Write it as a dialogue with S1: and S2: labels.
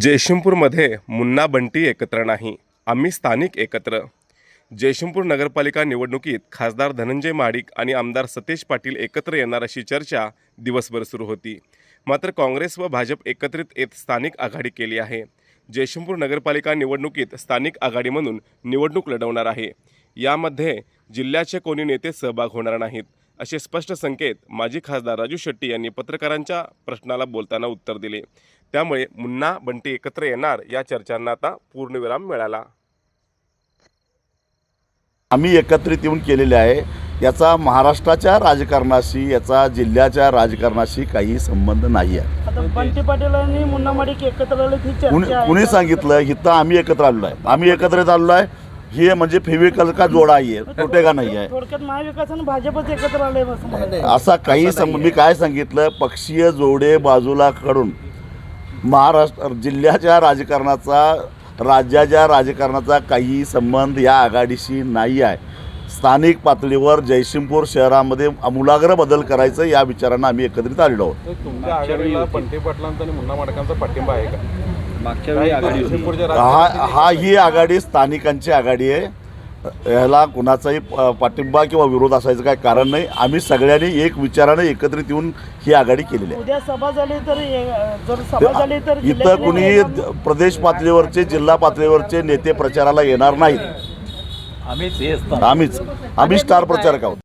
S1: जयशिंगपूरमध्ये मुन्ना बंटी एकत्र नाही आम्ही स्थानिक एकत्र. जयशिंगपूर नगरपालिका निवडणुकीत खासदार धनंजय माडिक आणि आमदार सतेज पाटील एकत्र येणार अशी चर्चा दिवसभर सुरू होती. मात्र काँग्रेस व भाजप एकत्रित येत स्थानिक आघाडी केली आहे. जयशिंगपूर नगरपालिका निवडणुकीत स्थानिक आघाडी म्हणून निवडणूक लढवणार आहे. यामध्ये जिल्ह्याचे कोणी नेते सहभाग होणार नाहीत. असे स्पष्ट संकेत माजी खासदार राजू शेट्टी यांनी पत्रकारांच्या प्रश्नाला बोलताना उत्तर दिले. त्यामुळे मुन्ना बंटी एकत्र येणार या चर्चांना आता पूर्णविराम मिळाला.
S2: आम्ही एकत्रित येऊन केलेले आहे. याचा महाराष्ट्राच्या राजकारणाशी याचा जिल्ह्याच्या राजकारणाशी काही संबंध नाही आहे.
S3: आता बंटी पाटील आणि मुन्ना माडिक एकत्र आले ही
S2: कुणी कुणी? सांगितलं? इथं आम्ही एकत्र आलेलो आहे. आम्ही एकत्रित आलेलो आहे. हे म्हणजे फेविकल का जोडा आहे? तोटेगा नाही आहे?
S3: थोडक्यात महाविकास आणि भाजपच एकत्र आले असं
S2: काही मी काय सांगितलं? पक्षीय जोडे बाजूला काढून महाराष्ट्र जिल्ह्याच्या राजकारणाचा राज्याच्या राजकारणाचा काही संबंध या आघाडीशी नाही आहे. स्थानिक पातळीवर जयसिंगपूर शहरामध्ये आमूलाग्र बदल करायचं या विचारानं आम्ही एकत्रित आलेलो आहोत.
S4: तुमच्या आघाडीला बंटी पाटलांचा आणि मुन्ना माडकांचा पाठिंबा आहे का?
S5: मागच्या वेळी आघाडी होती.
S4: जयसिंगपूरच्या
S2: हा हा ही आघाडी स्थानिकांची आघाडी आहे. ह्याला कुणाचाही प- पाठिंबा किंवा विरोध असायचं काही कारण नाही. आम्ही सगळ्यांनी एक विचाराने एकत्रित येऊन ही आघाडी केलेली आहे.
S3: उद्या सभा झाली तर हे- जर सभा झाली तर
S2: इथं
S3: जिल्ह्यातले
S2: कुणी प्रदेश पातळीवरचे जिल्हा पातळीवरचे नेते प्रचाराला येणार नाहीत. आम्हीच. आम्ही स्टार प्रचारक आहोत.